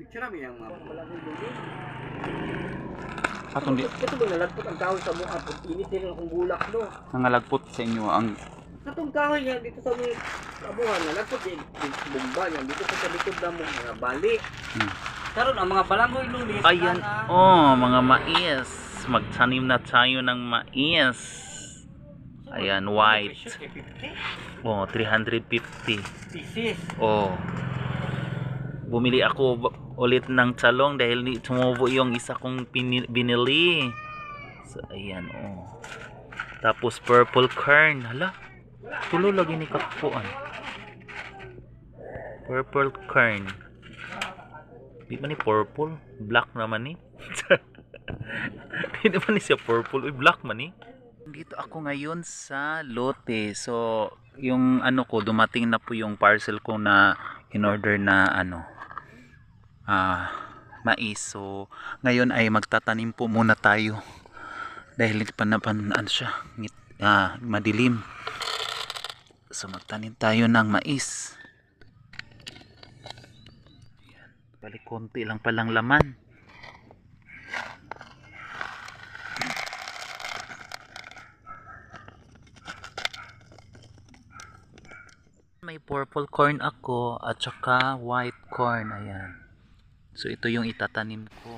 picture namin yung mga malaki lubi. Atong di Ito ba nalagpot ang kahoy sa mukha? Pag init din akong bulak no. nangalagpot sa inyo ang Katong kahoy yan dito sa mga kabuhan, nalagpot din din sa bumba yan. Dito sa likod na mo mga bali. Hmm. Karon ang mga balangoy lubi. Ayan, oh, mga mais. Magtanim na tayo ng mais. Ayan, white. Oh, 350. Pieces. Oh. Bumili ako ba- ulit ng talong dahil tumubo yung isa kong binili. So, ayan, oh. Tapos purple kern. Hala, tulo lagi ni kapuan. Purple kern. Di ba ni purple? Black naman ni. Di naman ni siya purple. Uy, black man ni. Dito ako ngayon sa lote. So, yung ano ko, dumating na po yung parcel ko na in order na ano, ah, mais. So, ngayon ay magtatanim po muna tayo. Dahil panapan ano siya, ngit, ah, madilim. So, magtanim tayo ng mais. Ayan. Balik konti lang palang laman. May purple corn ako at saka white corn. Ayan. So ito yung itatanim ko.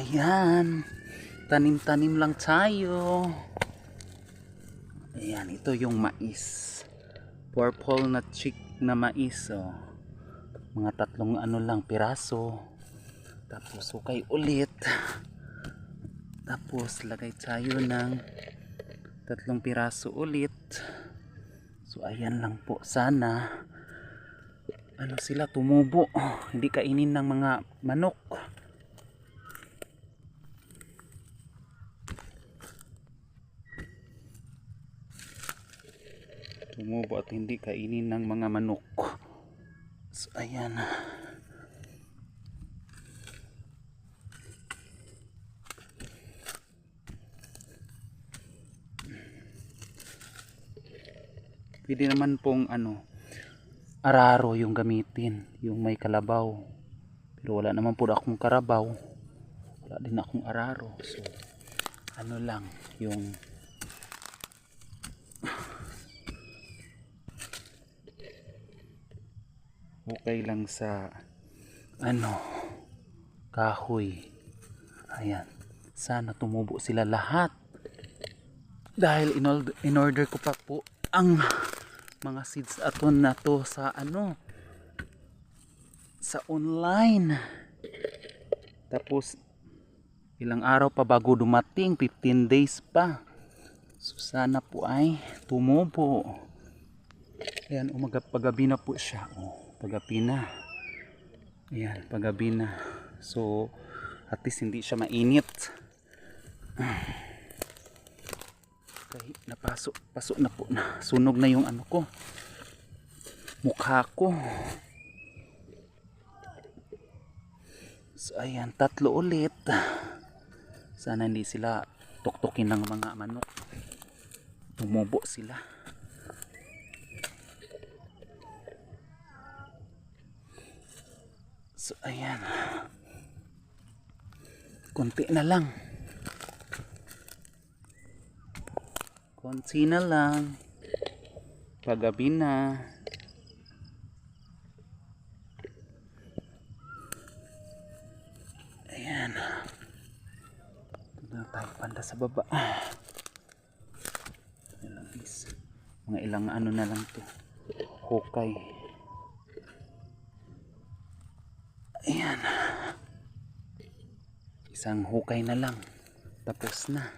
Ayan. Tanim-tanim lang tayo. Ayan, ito yung mais. Purple na chick na mais, oh. Mga tatlong ano lang, piraso. Tapos, ukay ulit. Tapos, lagay tayo ng tatlong piraso ulit. So, ayan lang po. Sana, ano sila, tumubo. Hindi kainin ng mga manok. Tumubo at hindi kainin ng mga manok. So, ayan. Pwede naman pong ano, araro yung gamitin, yung may kalabaw. Pero wala naman po akong karabaw. Wala din akong araro. So, ano lang, yung okay lang sa ano kahoy. Ayan. Sana tumubo sila lahat. Dahil in, in order ko pa po ang mga seeds aton na to sa ano sa online. Tapos ilang araw pa bago dumating 15 days pa. So sana po ay tumubo. Ayan, umaga pagabi na po siya. Oh, pagabi na. Ayan, pagabi na. So, at least hindi siya mainit. Kahit napasok, pasok na po na. Sunog na yung ano ko. Mukha ko. So, ayan, tatlo ulit. Sana hindi sila tuktukin ng mga manok. Tumubo sila. So, ayan. Kunti na lang. Kunti na lang. Pagabi na. Ayan. Na tayo panda sa baba. Mga ilang ano na lang to. Hukay. Ayan. Isang hukay na lang. Tapos na.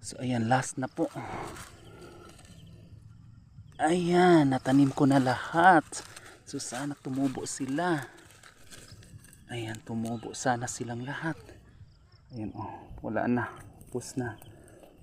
So ayan, last na po. Ayan, natanim ko na lahat. So sana tumubo sila. Ayan, tumubo sana silang lahat. Ayan, oh, wala na. Tapos na.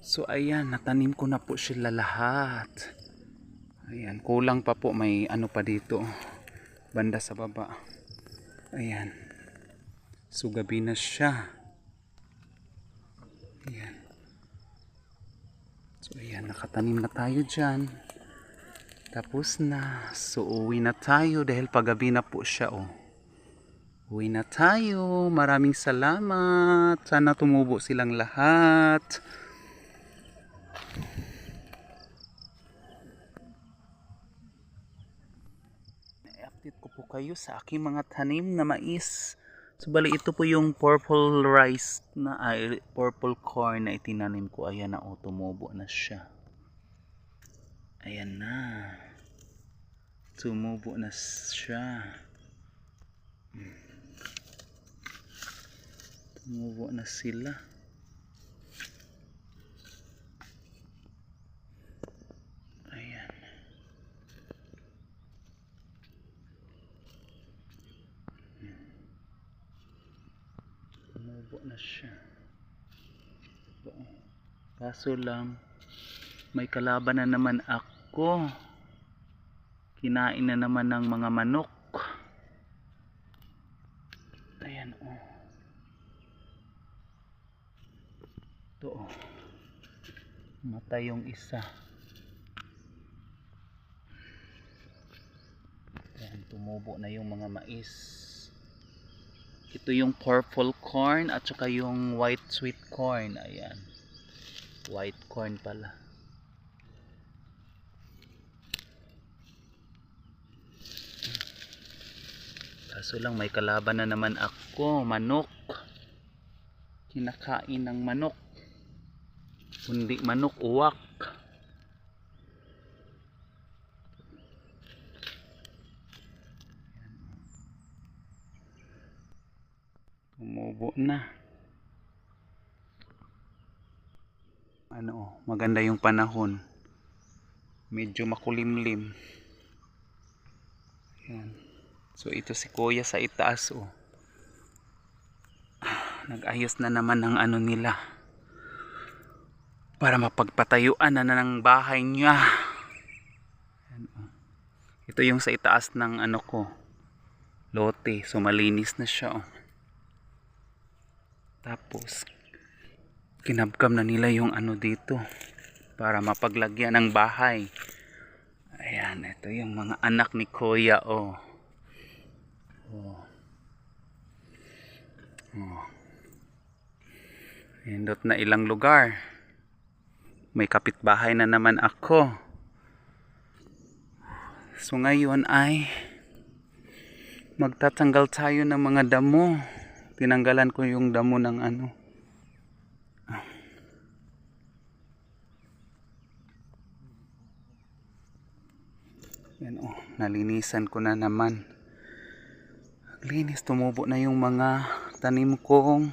So ayan, natanim ko na po sila lahat. Ayan, kulang pa po may ano pa dito. Banda sa baba. Ayan. So gabi na siya. Ayan. So ayan, nakatanim na tayo dyan. Tapos na. So uwi na tayo dahil paggabi na po siya oh. Uwi na tayo. Maraming salamat. Sana tumubo silang lahat. i-update ko po kayo sa aking mga tanim na mais. So bali ito po yung purple rice na ay purple corn na itinanim ko. Ayan na oh, tumubo na siya. Ayan na. Tumubo na siya. Hmm. Tumubo na sila. Ayan. Tumubo na siya. Oh. Kaso lang, may kalaban na naman ako. Kinain na naman ng mga manok. Ayan oh. Ito oh. Matay yung isa. Ayan, tumubo na yung mga mais. Ito yung purple corn at saka yung white sweet corn. Ayan. White corn pala. Kaso lang may kalaban na naman ako, manok. Kinakain ng manok. Kundi manok, uwak. Tumubo na. Ano, maganda yung panahon. Medyo makulimlim. Yan. So ito si Kuya sa itaas oh. Nag-ayos na naman ng ano nila. Para mapagpatayuan na, ng bahay niya. Yan, oh. Ito yung sa itaas ng ano ko. Lote. So malinis na siya oh. Tapos kinabkam na nila yung ano dito para mapaglagyan ng bahay. Ayan, ito yung mga anak ni Kuya, oh. Oh. Oh. Indot na ilang lugar. May kapitbahay na naman ako. So ngayon ay magtatanggal tayo ng mga damo. Tinanggalan ko yung damo ng ano. Yan oh, nalinisan ko na naman. Linis, tumubo na yung mga tanim kong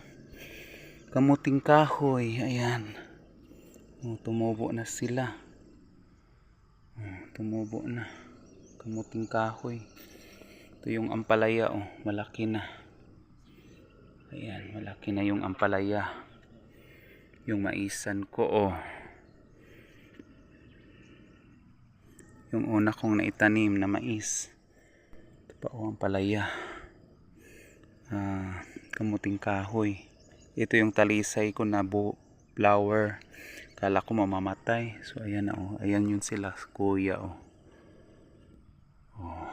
kamuting kahoy. Ayan. Oh, tumubo na sila. Oh, tumubo na. Kamuting kahoy. Ito yung ampalaya oh, malaki na. Ayan, malaki na yung ampalaya. Yung maisan ko oh. yung una kong naitanim na mais. Ito pa oh, ang palaya ah, kamuting kahoy. Ito yung talisay ko na bu flower. Kala ko mamamatay. So ayan na oh. Ayan yun sila kuya oh. oh.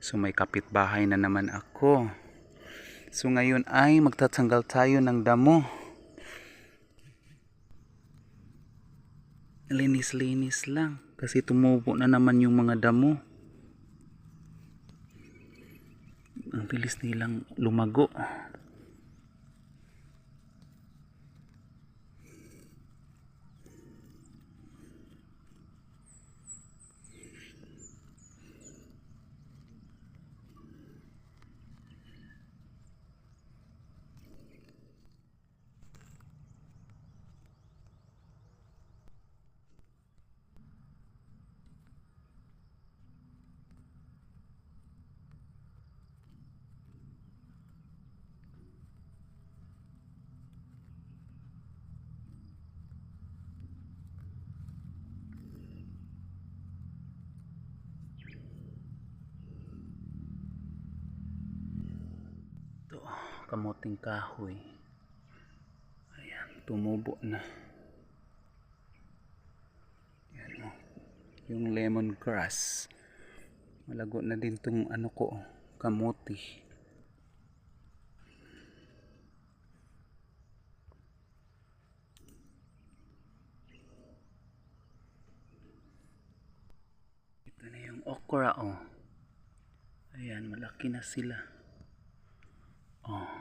So may kapitbahay na naman ako so ngayon ay magtatanggal tayo ng damo. Linis-linis lang kasi tumubo na naman yung mga damo. Ang bilis nilang lumago ito kamuting kahoy. Ayan tumubo na. Yan oh. yung lemongrass. Malago na din tong ano ko kamuti. Ito na yung okra oh. Ayan malaki na sila. Oh,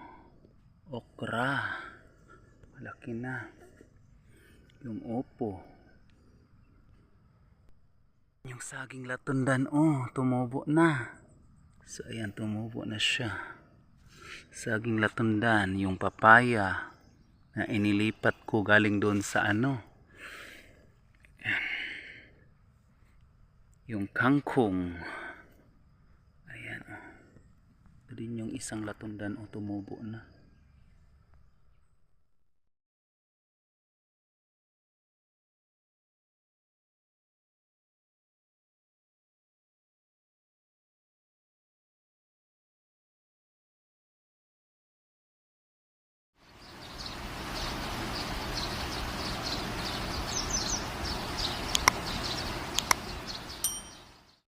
okra. Malaki na. Yung opo. Yung saging latundan, oh, tumubo na. So, ayan, tumubo na siya. Saging latundan, yung papaya na inilipat ko galing doon sa ano. Ayan. Yung kangkong. Ayan, oh. Din yung isang latundan o tumubo na.